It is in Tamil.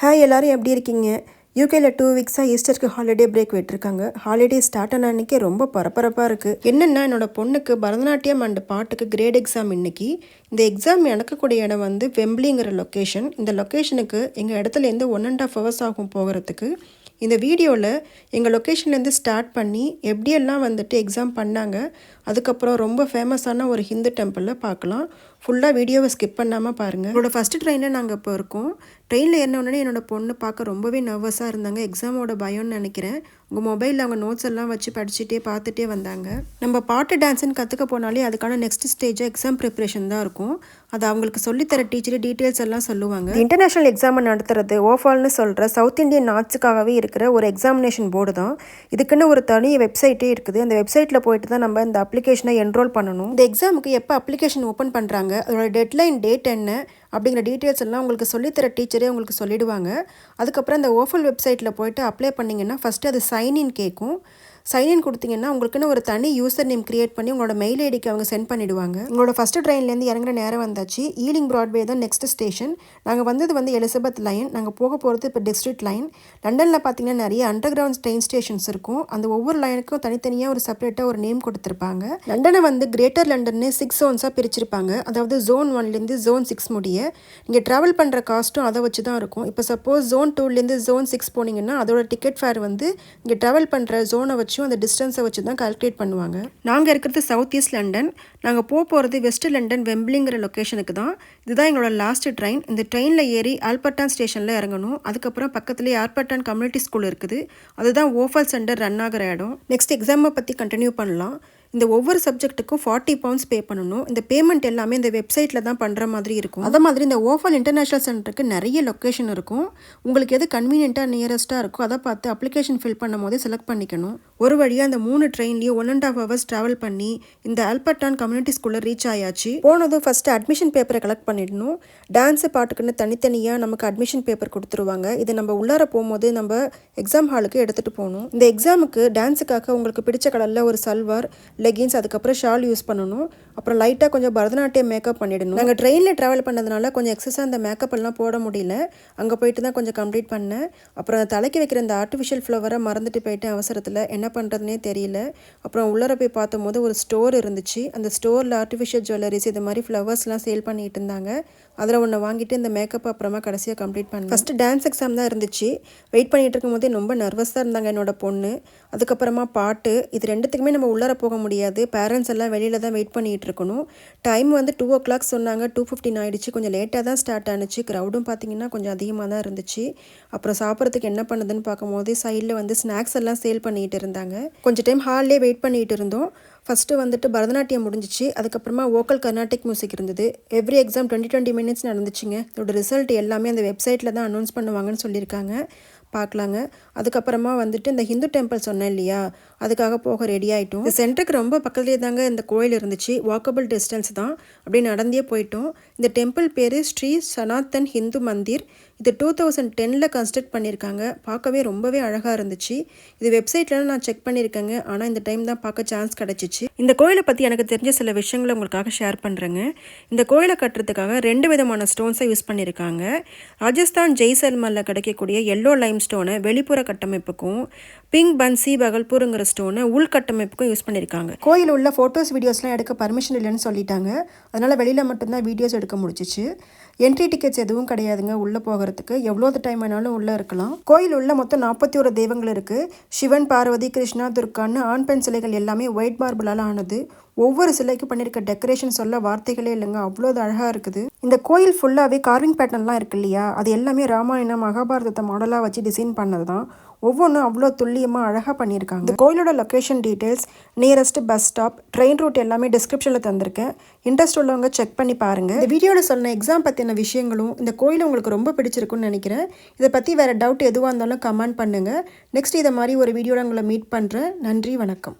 ஹாய் எல்லோரும் எப்படி இருக்கீங்க? யூகேல டூ வீக்ஸாக ஈஸ்டருக்கு ஹாலிடே பிரேக் விட்டுருக்காங்க. ஹாலிடே ஸ்டார்ட் ஆன அன்றைக்கே ரொம்ப பரபரப்பாக இருக்குது என்னென்னா என்னோடய பொண்ணுக்கு பரதநாட்டியம் அண்ட் பாட்டுக்கு கிரேட் எக்ஸாம் இன்றைக்கி இந்த எக்ஸாம் நடக்கக்கூடிய இடம் வந்து வெம்பிளிங்கிற லொக்கேஷன் இந்த லொக்கேஷனுக்கு எங்கள் இடத்துலேருந்து ஒன் அண்ட் ஆஃப் ஹவர்ஸ் ஆகும் போகிறதுக்கு. இந்த வீடியோவில் எங்கள் லொக்கேஷன்லேருந்து ஸ்டார்ட் பண்ணி எப்படியெல்லாம் வந்துட்டு எக்ஸாம் பண்ணாங்க அதுக்கப்புறம் ரொம்ப ஃபேமஸான ஒரு ஹிந்து டெம்பிளில் பார்க்கலாம். ஃபுல்லாக வீடியோவை ஸ்கிப் பண்ணாமல் பாருங்கள் என்னோட ஃபஸ்ட்டு ட்ரெயினில் நாங்கள் இப்போ இருக்கோம். ட்ரெயினில் ஏறின உடனே என்னோட பொண்ணு பார்க்க ரொம்பவே நர்வஸாக இருந்தாங்க. எக்ஸாமோட பயம்னு நினைக்கிறேன். உங்கள் மொபைலில் அவங்க நோட்ஸ் எல்லாம் வச்சு படிச்சுட்டே பார்த்துட்டே வந்தாங்க. நம்ம பாட்டு டான்ஸ்னு கற்றுக்க போனாலே அதுக்கான நெக்ஸ்ட் ஸ்டேஜாக எக்ஸாம் ப்ரிப்பரேஷன் தான் இருக்கும். அது அவங்களுக்கு சொல்லித்தர டீச்சர் டீட்டெயில்ஸ் எல்லாம் சொல்லுவாங்க. இன்டர்நேஷனல் எக்ஸாம் நடத்துறது ஓஃபால்னு சொல்கிற சவுத் இந்தியன் ஆர்ட்ஸுக்காகவே இருக்கிற ஒரு எக்ஸாமினேஷன் போர்டு தான். இதுக்குன்னு ஒரு தனி வெப்சைட்டே இருக்குது. அந்த வெப்சைட்டில் போயிட்டு தான் நம்ம இந்த அப்ளிகேஷனை என்ரோல் பண்ணணும். இந்த எக்ஸாமுக்கு எப்போ அப்ளிகேஷன் ஓப்பன் பண்ணுறாங்க அதோட டெட்லைன் டேட் என்ன அப்படிங்கிற டீட்டெயில்ஸ் எல்லாம் உங்களுக்கு சொல்லித்தர டீச்சரே உங்களுக்கு சொல்லிடுவாங்க. அதுக்கப்புறம் அந்த ஓஃபல் வெப்சைட்டில் போயிட்டு அப்ளை பண்ணிங்கன்னா ஃபஸ்ட்டு அது சைன்இன் கேட்கும். சைன்இன் கொடுத்தீங்கன்னா உங்களுக்குன்னு ஒரு தனி யூசர் நேம் கிரியேட் பண்ணி உங்களோட மெயில் ஐடிக்கு அவங்க சென்ட் பண்ணிவிடுவாங்க உங்களோட ஃபஸ்ட்டு ட்ரெயின்லேருந்து இறங்குற நேரம் வந்தாச்சு. ஈலிங் ப்ராட்வே தான் நெக்ஸ்ட் ஸ்டேஷன் நாங்கள் வந்தது வந்து எலிசபெத் லைன் நாங்கள் போக போகிறது இப்போ டிஸ்ட்ரிக்ட் லைன் லண்டனில் பார்த்தீங்கன்னா நிறைய அண்டர் கிரவுண்ட் ட்ரெயின் ஸ்டேஷன்ஸ் இருக்கும். அந்த ஒவ்வொரு லைனுக்கும் தனித்தனியாக ஒரு செப்பரேட்டாக ஒரு நேம் கொடுத்துருப்பாங்க. லண்டனை வந்து கிரேட்டர் லண்டன்னு சிக்ஸ் ஜோன்ஸாக பிரிச்சிருப்பாங்க. அதாவது ஜோன் ஒன்லேருந்து ஜோன் சிக்ஸ் முடிய நீங்கள் ட்ராவல் பண்ணுற காஸ்ட்டும் அதை வச்சு தான் இருக்கும். இப்போ சப்போஸ் ஜோன் டூலேருந்து ஜோன் சிக்ஸ் போனீங்கன்னா அதோட டிக்கெட் ஃபேர் வந்து இங்கே ட்ராவல் பண்ணுற ஜோனை வச்சு வச்சும் அந்த டிஸ்டன்ஸை வச்சு தான் கால்குலேட் பண்ணுவாங்க. நாங்கள் இருக்கிறது சவுத் ஈஸ்ட் லண்டன் நாங்கள் போக போகிறது வெஸ்ட் லண்டன் வெம்பிளிங்கிற லொக்கேஷனுக்கு தான். இதுதான் எங்களோட லாஸ்ட் ட்ரெயின் இந்த ட்ரெயினில் ஏறி ஆல்பர்டான் ஸ்டேஷனில் இறங்கணும். அதுக்கப்புறம் பக்கத்துலேயே ஆல்பர்டான் கம்யூனிட்டி ஸ்கூல் இருக்குது. அதுதான் ஓஃபல் சென்டர் ரன் ஆகிற இடம். நெக்ஸ்ட் எக்ஸாமை பற்றி கண்டினியூ பண்ணலாம். இந்த ஒவ்வொரு சப்ஜெக்ட்டுக்கும் ஃபார்ட்டி பவுண்ட்ஸ் பே பண்ணணும். இந்த பேமெண்ட் எல்லாமே இந்த வெப்சைட்டில் தான் பண்ணுற மாதிரி இருக்கும். அதே மாதிரி இந்த ஓஃபல் இன்டர்நேஷனல் சென்டருக்கு நிறைய லொக்கேஷன் இருக்கும். உங்களுக்கு எது கன்வீனியண்ட்டாக நியரஸ்ட்டாக இருக்கோ அதை பார்த்து அப்ளிகேஷன் ஃபில் பண்ணும் போதே செலக்ட் பண்ணிக்கணும். ஒரு வழியாக அந்த மூணு ட்ரெயின்லேயும் one and half hours travel பண்ணி இந்த ஆல்பர்டான் கம்யூனிட்டி ஸ்கூலில் ரீச் ஆயாச்சு. போனதும் ஃபஸ்ட்டு அட்மிஷன் பேப்பரை கலெக்ட் பண்ணிடணும். டான்ஸு பாட்டுக்குன்னு தனித்தனியாக நமக்கு அட்மிஷன் பேப்பர் கொடுத்துருவாங்க. இது நம்ம உள்ளார போகும்போது நம்ம எக்ஸாம் ஹாலுக்கு எடுத்துகிட்டு போகணும். இந்த எக்ஸாமுக்கு டான்ஸுக்காக உங்களுக்கு பிடிச்ச கலரில் ஒரு சல்வார் லெகின்ஸ் அதுக்கப்புறம் ஷால் யூஸ் பண்ணணும். அப்புறம் லைட்டாக கொஞ்சம் பரதநாட்டியம் மேக்கப் பண்ணிடணும். நாங்கள் ட்ரெயினில் ட்ராவல் பண்ணதுனால கொஞ்சம் எக்ஸஸாக அந்த மேக்கப் எல்லாம் போட முடியல. அங்கே போயிட்டு தான் கொஞ்சம் கம்ப்ளீட் பண்ணேன். அப்புறம் தலைக்கு வைக்கிற அந்த ஆர்டிஃபிஷியல் ஃப்ளவரை மறந்துட்டு போயிட்டேன் அவசரத்தில். என்ன என்ன பண்ணுறதுனே தெரியல. அப்புறம் உள்ளர போய் பார்த்தபோது ஒரு ஸ்டோர் இருந்துச்சு. அந்த ஸ்டோரில் ஆர்டிஃபிஷியல் ஜுவல்லரிஸ் இது மாதிரி ஃப்ளவர்ஸ்லாம் சேல் பண்ணிட்டு இருந்தாங்க. அதில் ஒன்று வாங்கிட்டு இந்த மேக்கப் அப்புறமா கடைசியாக கம்ப்ளீட் பண்ணேன். ஃபஸ்ட்டு டான்ஸ் எக்ஸாம் தான் இருந்துச்சு. வெயிட் பண்ணிகிட்டு இருக்கும்போதே ரொம்ப நர்வஸாக இருந்தாங்க என்னோட பொண்ணு. அதுக்கப்புறமா பாட்டு. இது ரெண்டுத்துக்குமே நம்ம உள்ளார போக முடியாது. பேரண்ட்ஸ் எல்லாம் வெளியில் தான் வெயிட் பண்ணிகிட்டு இருக்கணும். டைம் வந்து டூ ஓ கிளாக் சொன்னாங்க. டூ ஃபிஃப்டின் ஆகிடுச்சு கொஞ்சம் லேட்டாக தான் ஸ்டார்ட் ஆனிச்சு. க்ரௌடும் பார்த்திங்கன்னா கொஞ்சம் அதிகமாக தான் இருந்துச்சு. அப்புறம் சாப்பிட்றதுக்கு என்ன பண்ணுதுன்னு பார்க்கும்போது சைடில் வந்து ஸ்நாக்ஸ் எல்லாம் சேல் பண்ணிகிட்டு இருந்தாங்க கொஞ்சம் டைம் ஹால்லே வெயிட் பண்ணிகிட்டு இருந்தோம். ஃபஸ்ட்டு வந்துட்டு பரதநாட்டியம் முடிஞ்சிச்சு. அதுக்கப்புறமா ஓக்கல் கர்நாடிக் மியூசிக் இருந்தது. Every exam twenty twenty minutes நடந்துச்சுங்க. இதோட ரிசல்ட் எல்லாமே அந்த வெப்சைட்டில் தான் அனௌன்ஸ் பண்ணுவாங்கன்னு சொல்லியிருக்காங்க. பார்க்கலாங்க. அதுக்கப்புறமா வந்துட்டு இந்த ஹிந்து டெம்பிள் சொன்னேன் இல்லையா? அதுக்காக போக ரெடி ஆகிட்டோம் இந்த சென்டருக்கு ரொம்ப பக்கத்துலேயே தாங்க இந்த கோயில் இருந்துச்சு. வாக்கபிள் டிஸ்டன்ஸ் தான். அப்படி நடந்தே போயிட்டோம். இந்த டெம்பிள் பேர் ஸ்ரீ சனாத்தன் ஹிந்து மந்திர். இது டூ தௌசண்ட் டெனில் கன்ஸ்ட்ரக்ட் பண்ணியிருக்காங்க. பார்க்கவே ரொம்பவே அழகாக இருந்துச்சு. இது வெப்சைட்லாம் நான் செக் பண்ணியிருக்கேங்க. ஆனால் இந்த டைம் தான் பார்க்க சான்ஸ் கிடச்சிச்சு. இந்த கோயிலை பற்றி எனக்கு தெரிஞ்ச சில விஷயங்களை உங்களுக்காக ஷேர் பண்ணுறேங்க இந்த கோயிலை கட்டுறதுக்காக ரெண்டு விதமான ஸ்டோன்ஸை யூஸ் பண்ணியிருக்காங்க. ராஜஸ்தான் ஜெய்சல்மரில் கிடைக்கக்கூடிய எல்லோ லைம் ஸ்டோனை வெளிப்புற கட்டமைப்புக்கும் பிங்க் பன்சி பகல்பூருங்கிற ஸ்டோனை உள்கட்டமைப்புக்கும் யூஸ் பண்ணியிருக்காங்க கோயில் உள்ள ஃபோட்டோஸ் வீடியோஸ்லாம் எடுக்க பர்மிஷன் இல்லைன்னு சொல்லிட்டாங்க. அதனால் வெளியில் மட்டும்தான் வீடியோஸ் எடுக்க முடிச்சிச்சு என்ட்ரி டிக்கெட்ஸ் எதுவும் கிடையாதுங்க. உள்ளே போகிறதுக்கு எவ்வளோ டைம் வேணாலும் உள்ளே இருக்கலாம். கோயில் உள்ள மொத்தம் நாற்பத்தி ஒரு தெய்வங்கள் இருக்குது சிவன் பார்வதி கிருஷ்ணா துர்கான்னு ஆண் பெண் சிலைகள் எல்லாமே ஒயிட் மார்பிளால் ஆனது. ஒவ்வொரு சிலைக்கும் பண்ணியிருக்க டெக்கரேஷன் சொல்ல வார்த்தைகளே இல்லைங்க. அவ்வளோ அழகாக இருக்குது. இந்த கோயில் ஃபுல்லாகவே கார்விங் பேட்டர்ன்லாம் இருக்கு இல்லையா? அது எல்லாமே ராமாயணம் மகாபாரதத்தை மாடலாக வச்சு டிசைன் பண்ணது தான் ஒவ்வொன்றும் அவ்வளோ துல்லியமாக அழகாக பண்ணியிருக்காங்க. இந்த கோயிலோட location details nearest bus stop train route எல்லாமே டிஸ்கிரிப்ஷனில் தந்திருக்கேன். இன்ட்ரெஸ்ட் உள்ளவங்க செக் பண்ணி பாருங்கள் இந்த வீடியோவில் சொன்ன எக்ஸாம் பற்றின விஷயங்களும் இந்த கோயில் உங்களுக்கு ரொம்ப பிடிச்சிருக்குன்னு நினைக்கிறேன். இதை பற்றி வேறு டவுட் எதுவாக இருந்தாலும் கமெண்ட் பண்ணுங்கள் நெக்ஸ்ட் இதை மாதிரி ஒரு வீடியோவில் உங்களை மீட் பண்ணுறேன் நன்றி வணக்கம்.